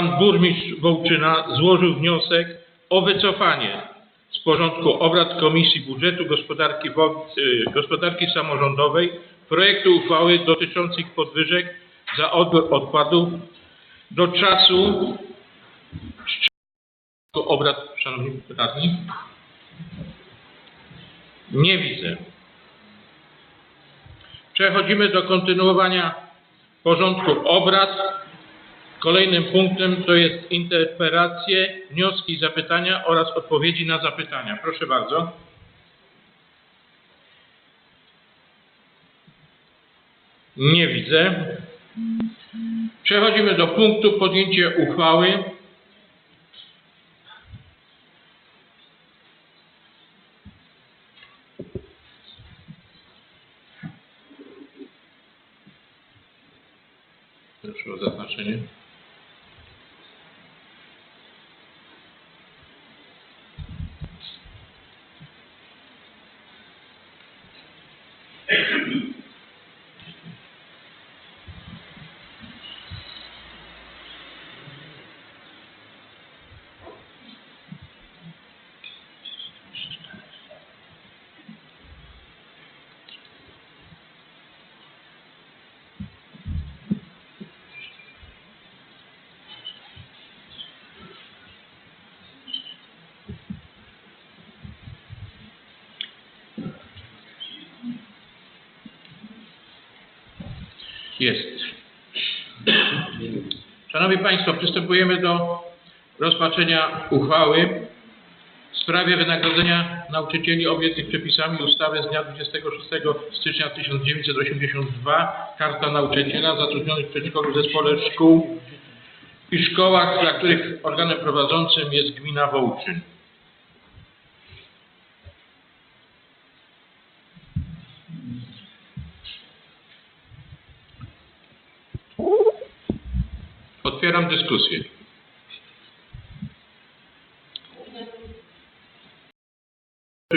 Pan burmistrz Wołczyna złożył wniosek o wycofanie z porządku obrad Komisji Budżetu Gospodarki, Wo- y, Gospodarki Samorządowej projektu uchwały dotyczących podwyżek za odbiór odpadów do czasu obrad, Szanowni Radni. Nie widzę. Przechodzimy do kontynuowania porządku obrad. Kolejnym punktem to jest interpelacje, wnioski zapytania oraz odpowiedzi na zapytania. Proszę bardzo. Nie widzę. Przechodzimy do punktu podjęcie uchwały. Proszę o zaznaczenie. Jest. Szanowni Państwo, przystępujemy do rozpatrzenia uchwały w sprawie wynagrodzenia nauczycieli objętych przepisami ustawy z dnia 26 stycznia 1982 Karta Nauczyciela zatrudnionych w przedszkolu, zespole szkół i szkołach, dla których organem prowadzącym jest gmina Wołczyn. Otwieram dyskusję.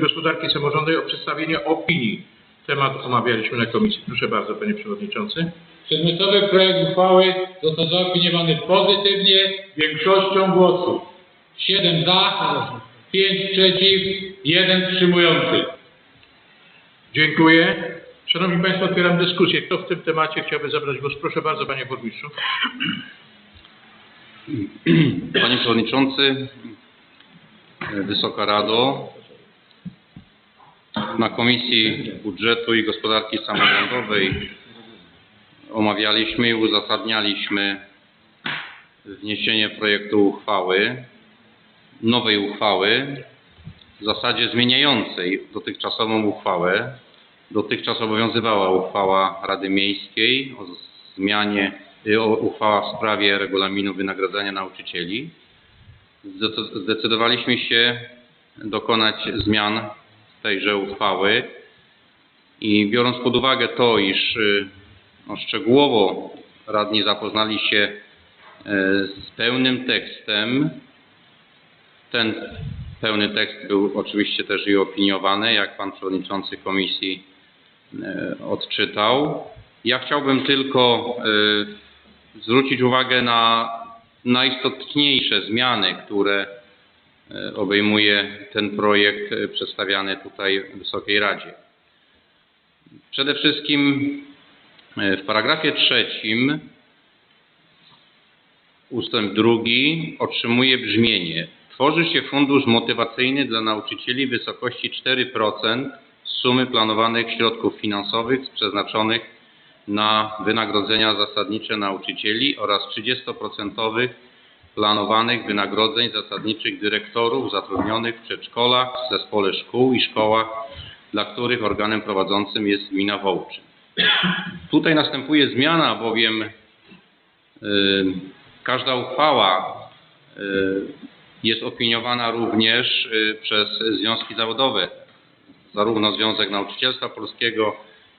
Gospodarki Samorządowej o przedstawienie opinii. Temat omawialiśmy na komisji. Proszę bardzo, panie przewodniczący. Przedmiotowy projekt uchwały został zaopiniowany pozytywnie większością głosów. 7 za, 5 przeciw, 1 wstrzymujący. Dziękuję. Szanowni Państwo, otwieram dyskusję. Kto w tym temacie chciałby zabrać głos? Proszę bardzo, panie burmistrzu. Panie Przewodniczący, Wysoka Rado, na Komisji Budżetu i Gospodarki Samorządowej omawialiśmy i uzasadnialiśmy wniesienie projektu uchwały, nowej uchwały, w zasadzie zmieniającej dotychczasową uchwałę. Dotychczas obowiązywała uchwała Rady Miejskiej o zmianie, uchwała w sprawie regulaminu wynagradzania nauczycieli. Zdecy- Zdecydowaliśmy się dokonać zmian tejże uchwały i biorąc pod uwagę to, iż y, no, szczegółowo radni zapoznali się y, z pełnym tekstem, ten pełny tekst był oczywiście też i opiniowany, jak pan przewodniczący komisji odczytał. Ja chciałbym tylko zwrócić uwagę na najistotniejsze zmiany, które e, obejmuje ten projekt e, przedstawiany tutaj Wysokiej Radzie. Przede wszystkim e, w paragrafie trzecim ustęp drugi otrzymuje brzmienie. Tworzy się fundusz motywacyjny dla nauczycieli w wysokości 4% z sumy planowanych środków finansowych przeznaczonych na wynagrodzenia zasadnicze nauczycieli oraz 30% planowanych wynagrodzeń zasadniczych dyrektorów zatrudnionych w przedszkolach, zespole szkół i szkołach, dla których organem prowadzącym jest gmina Wołczyn. Tutaj następuje zmiana, bowiem y, każda uchwała y, jest opiniowana również y, przez związki zawodowe, zarówno Związek Nauczycielstwa Polskiego,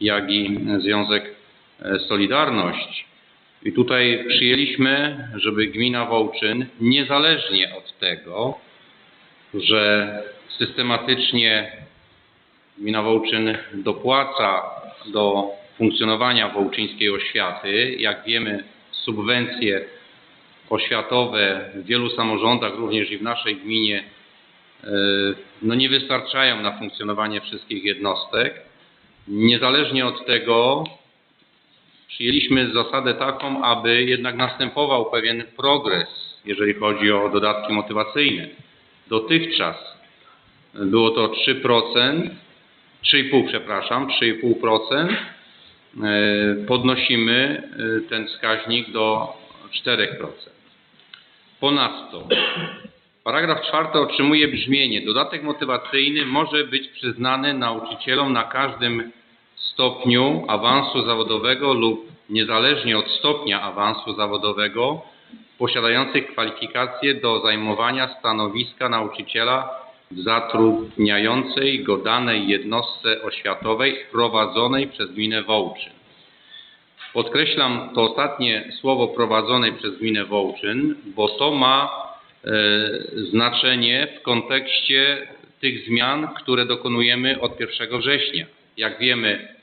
jak i Związek Solidarność. I tutaj przyjęliśmy, żeby gmina Wołczyn, niezależnie od tego, że systematycznie gmina Wołczyn dopłaca do funkcjonowania wołczyńskiej oświaty, jak wiemy subwencje oświatowe w wielu samorządach, również i w naszej gminie, e, no nie wystarczają na funkcjonowanie wszystkich jednostek. Niezależnie od tego przyjęliśmy zasadę taką, aby jednak następował pewien progres, jeżeli chodzi o dodatki motywacyjne. Dotychczas było to 3%, 3,5 przepraszam, 3,5%. E, Podnosimy e, ten wskaźnik do 4%. Ponadto paragraf czwarty otrzymuje brzmienie dodatek motywacyjny może być przyznany nauczycielom na każdym stopniu awansu zawodowego lub niezależnie od stopnia awansu zawodowego posiadających kwalifikacje do zajmowania stanowiska nauczyciela w zatrudniającej go danej jednostce oświatowej prowadzonej przez gminę Wołczyn. Podkreślam to ostatnie słowo prowadzonej przez gminę Wołczyn, bo to ma e, znaczenie w kontekście tych zmian, które dokonujemy od 1 września. Jak wiemy,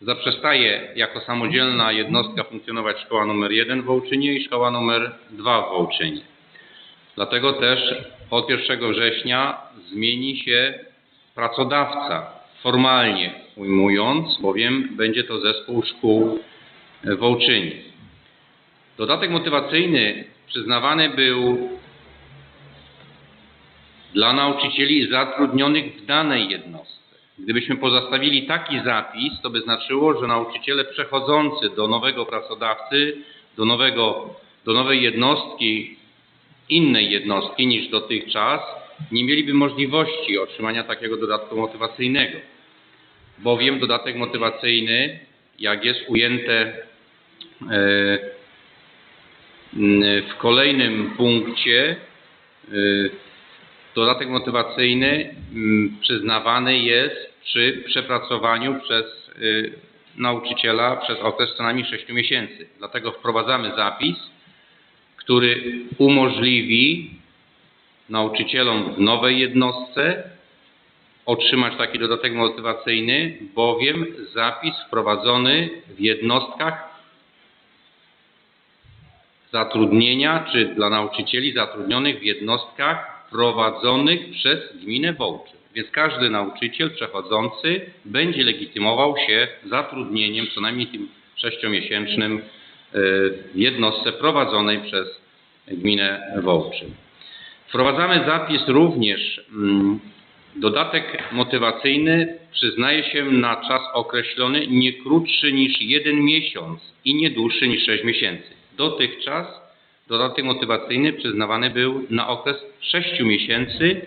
zaprzestaje jako samodzielna jednostka funkcjonować szkoła numer 1 w Wołczynie i szkoła numer 2 w Wołczynie. Dlatego też od 1 września zmieni się pracodawca, formalnie ujmując, bowiem będzie to zespół szkół w Wołczynie. Dodatek motywacyjny przyznawany był dla nauczycieli zatrudnionych w danej jednostce. Gdybyśmy pozostawili taki zapis, to by znaczyło, że nauczyciele przechodzący do nowego pracodawcy, do, nowego, do nowej jednostki, innej jednostki niż dotychczas, nie mieliby możliwości otrzymania takiego dodatku motywacyjnego. Bowiem dodatek motywacyjny, jak jest ujęte e, w kolejnym punkcie, e, Dodatek motywacyjny mm, przyznawany jest przy przepracowaniu przez y, nauczyciela przez okres co najmniej 6 miesięcy. Dlatego wprowadzamy zapis, który umożliwi nauczycielom w nowej jednostce otrzymać taki dodatek motywacyjny, bowiem zapis wprowadzony w jednostkach zatrudnienia czy dla nauczycieli zatrudnionych w jednostkach prowadzonych przez gminę Wołczyn. Więc każdy nauczyciel przechodzący będzie legitymował się zatrudnieniem co najmniej tym sześciomiesięcznym e, w jednostce prowadzonej przez gminę Wołczyn. Wprowadzamy zapis również mm, dodatek motywacyjny przyznaje się na czas określony nie krótszy niż jeden miesiąc i nie dłuższy niż sześć miesięcy. Dotychczas dodatek motywacyjny przyznawany był na okres 6 miesięcy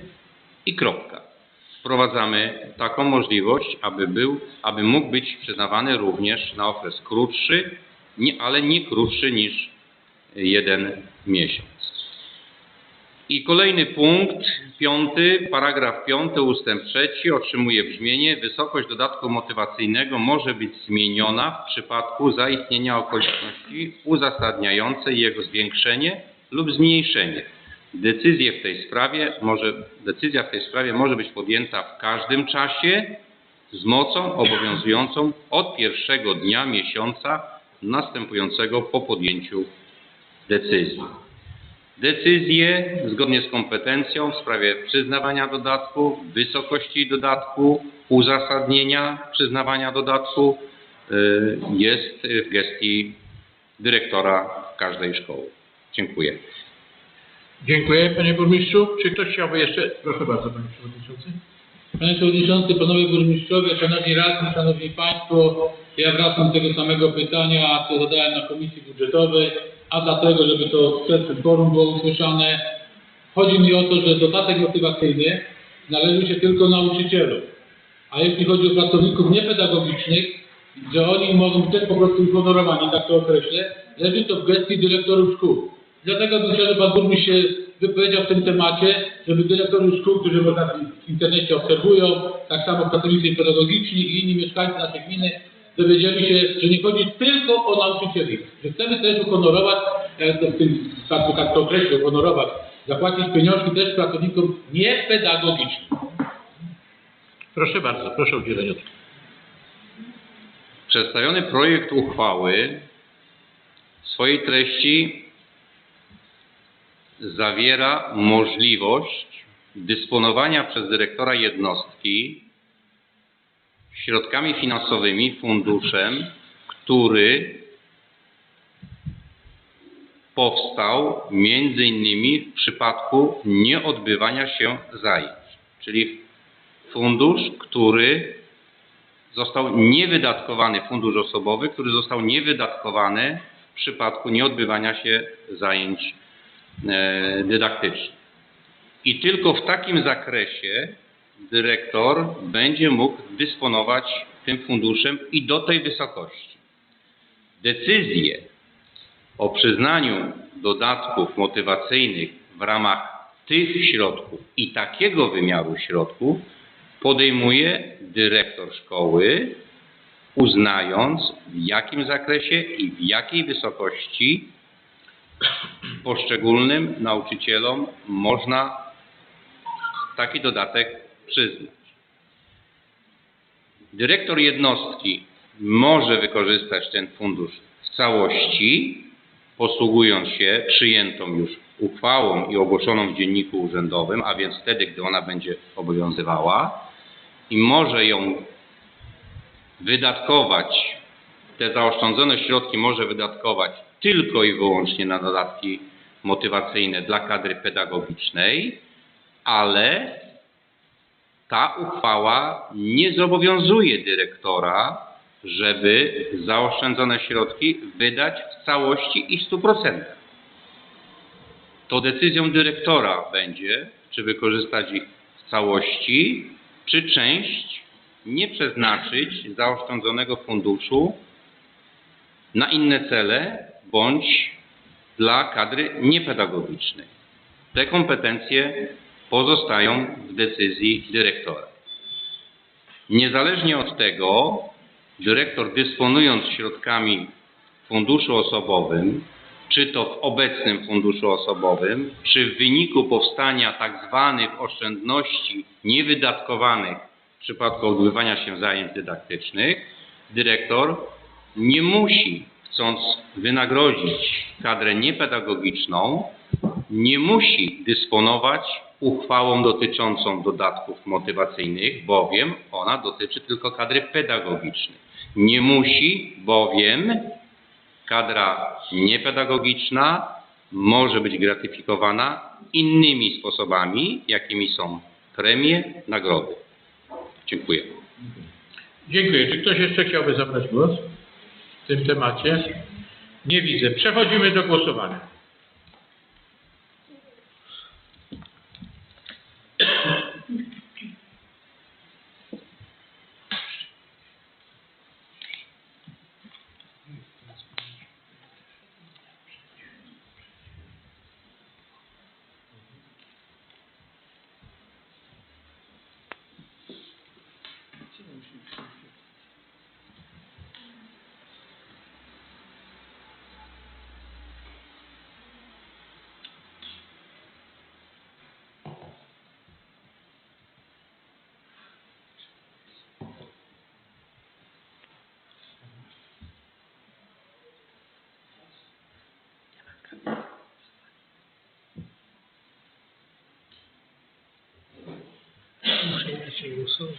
i kropka. Wprowadzamy taką możliwość, aby, był, aby mógł być przyznawany również na okres krótszy, nie, ale nie krótszy niż jeden miesiąc. I kolejny punkt, piąty, paragraf piąty, ustęp trzeci otrzymuje brzmienie wysokość dodatku motywacyjnego może być zmieniona w przypadku zaistnienia okoliczności uzasadniającej jego zwiększenie lub zmniejszenie. Decyzję w tej sprawie może, decyzja w tej sprawie może być podjęta w każdym czasie z mocą obowiązującą od pierwszego dnia miesiąca następującego po podjęciu decyzji. Decyzje zgodnie z kompetencją w sprawie przyznawania dodatku, wysokości dodatku, uzasadnienia przyznawania dodatku y, jest w gestii dyrektora każdej szkoły. Dziękuję. Dziękuję panie burmistrzu. Czy ktoś chciałby jeszcze? Proszę bardzo panie przewodniczący. Panie Przewodniczący, Panowie Burmistrzowie, Szanowni Radni, Szanowni Państwo, ja wracam do tego samego pytania, co zadałem na Komisji Budżetowej, a dlatego, żeby to w szerszym forum było usłyszane. Chodzi mi o to, że dodatek motywacyjny należy się tylko nauczycielom, a jeśli chodzi o pracowników niepedagogicznych, że oni mogą być po prostu uhonorowani, tak to określę, leży to w gestii dyrektorów szkół. Dlatego bym chciał, żeby Pan Burmistrz się wypowiedział w tym temacie, żeby dyrektorzy szkół, którzy w internecie obserwują, tak samo pracownicy pedagogiczni i inni mieszkańcy naszej gminy, dowiedzieli się, że nie chodzi tylko o nauczycieli, że chcemy też uhonorować, to w tym tak, tak to określę, uhonorować, zapłacić pieniążki też pracownikom niepedagogicznym. Proszę bardzo, proszę o udzielenie odpowiedzi. Przedstawiony projekt uchwały w swojej treści zawiera możliwość dysponowania przez dyrektora jednostki środkami finansowymi, funduszem, który powstał między innymi w przypadku nieodbywania się zajęć, czyli fundusz, który został niewydatkowany, fundusz osobowy, który został niewydatkowany w przypadku nieodbywania się zajęć e, dydaktycznych. I tylko w takim zakresie dyrektor będzie mógł dysponować tym funduszem i do tej wysokości. Decyzje o przyznaniu dodatków motywacyjnych w ramach tych środków i takiego wymiaru środków podejmuje dyrektor szkoły, uznając w jakim zakresie i w jakiej wysokości poszczególnym nauczycielom można taki dodatek przyznać. Dyrektor jednostki może wykorzystać ten fundusz w całości, posługując się przyjętą już uchwałą i ogłoszoną w dzienniku urzędowym, a więc wtedy, gdy ona będzie obowiązywała i może ją wydatkować, te zaoszczędzone środki może wydatkować tylko i wyłącznie na dodatki motywacyjne dla kadry pedagogicznej, ale ta uchwała nie zobowiązuje dyrektora, żeby zaoszczędzone środki wydać w całości i w 100%. To decyzją dyrektora będzie, czy wykorzystać ich w całości, czy część nie przeznaczyć zaoszczędzonego funduszu na inne cele bądź dla kadry niepedagogicznej. Te kompetencje pozostają w decyzji dyrektora. Niezależnie od tego, dyrektor dysponując środkami funduszu osobowym, czy to w obecnym funduszu osobowym, czy w wyniku powstania tak zwanych oszczędności niewydatkowanych w przypadku odbywania się zajęć dydaktycznych, dyrektor nie musi, chcąc wynagrodzić kadrę niepedagogiczną, nie musi dysponować uchwałą dotyczącą dodatków motywacyjnych, bowiem ona dotyczy tylko kadry pedagogicznej. Nie musi, bowiem kadra niepedagogiczna może być gratyfikowana innymi sposobami, jakimi są premie, nagrody. Dziękuję. Dziękuję. Czy ktoś jeszcze chciałby zabrać głos w tym temacie? Nie widzę. Przechodzimy do głosowania. Inaczej nie głosował.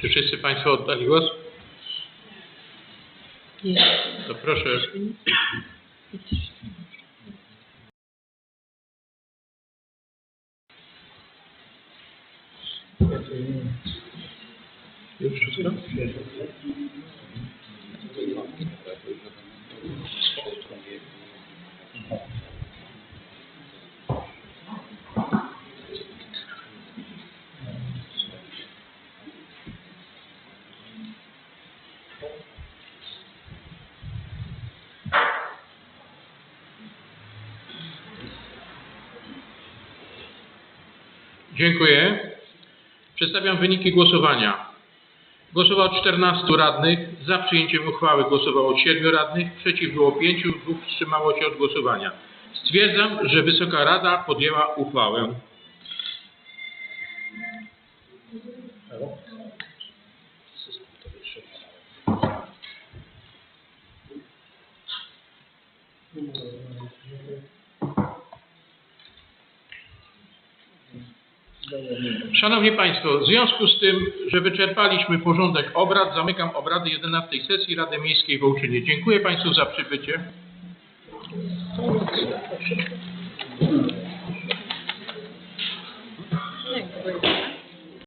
Czy wszyscy Państwo oddali głos? Nie. To proszę. Już wszystko? Dziękuję. Przedstawiam wyniki głosowania. Głosowało 14 radnych. Za przyjęciem uchwały głosowało 7 radnych. Przeciw było 5, dwóch wstrzymało się od głosowania. Stwierdzam, że Wysoka Rada podjęła uchwałę. Szanowni Państwo, w związku z tym, że wyczerpaliśmy porządek obrad, zamykam obrady 11 sesji Rady Miejskiej w Ołczynie. Dziękuję Państwu za przybycie.